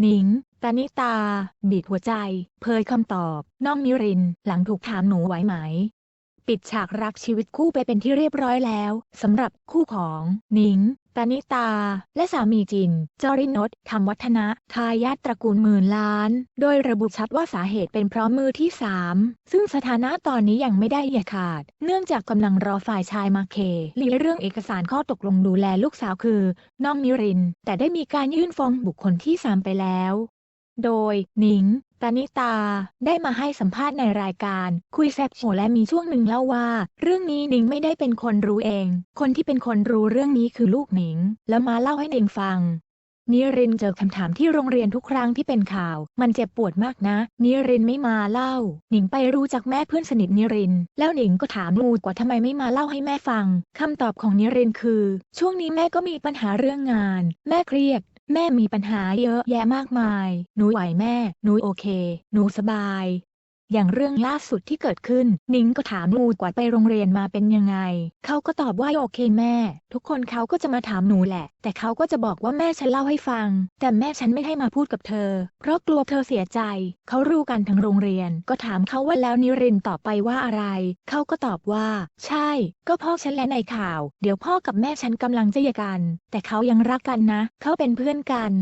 หนิงตานิตา บีบหัวใจ เผยคำตอบ น้องนิริน หลังถูกถามหนูไหวไหม ปิดฉากรักชีวิตคู่ไปเป็นที่เรียบร้อยแล้วสำหรับคู่ของหนิงตานิตา และสามีจินจอรินทธรรมวัฒนะ ทายาทตระกูลหมื่นล้าน โดยระบุชัดว่าสาเหตุเป็นเพราะมือที่สามซึ่งสถานะตอนนี้ยังไม่ได้อย่าขาด เนื่องจากกำลังรอฝ่ายชายมาเคลียเรื่องเอกสารข้อตกลงดูแลลูกสาวคือ น้องนิริน แต่ได้มีการยื่นฟ้องบุคคลที่สามไปแล้ว โดยหนิง ตานิตา ได้มาให้สัมภาษณ์ในรายการคุยแซบโชว์และมีช่วงหนึ่งเล่าว่า เรื่องนี้หนิงไม่ได้เป็นคนรู้เอง คนที่เป็นคนรู้เรื่องนี้คือลูกหนิง แล้วมาเล่าให้หนิงฟัง นิรินเจอคำถามที่โรงเรียนทุกครั้งที่เป็นข่าว มันเจ็บปวดมากนะ นิรินไม่มาเล่า หนิงไปรู้จากแม่เพื่อนสนิทนิริน แล้วหนิงก็ถามลูกว่าทำไมไม่มาเล่าให้แม่ฟังคำตอบของนิรินคือ ช่วงนี้แม่ก็มีปัญหาเรื่องงาน แม่เครียด แม่มีปัญหาเยอะแยะมากมาย หนูไหวแม่ หนูโอเค หนูสบาย อย่างเรื่องล่าสุดที่เกิดขึ้น นิ้งก็ถามหนูกว่าไปโรงเรียนมาเป็นยังไง เขาก็ตอบว่าโอเคแม่ ทุกคนเขาก็จะมาถามหนูแหละ แต่เขาก็จะบอกว่าแม่ฉันเล่าให้ฟัง แต่แม่ฉันไม่ให้มาพูดกับเธอ เพราะกลัวเธอเสียใจ เขารู้กันทั้งโรงเรียน ก็ถามเขาว่าแล้วนิรินตอบไปว่าอะไร เขาก็ตอบว่า ใช่ ก็พ่อฉันและในข่าว เดี๋ยวพ่อกับแม่ฉันกำลังจะหย่ากัน แต่เขายังรักกันนะ เขาเป็นเพื่อนกัน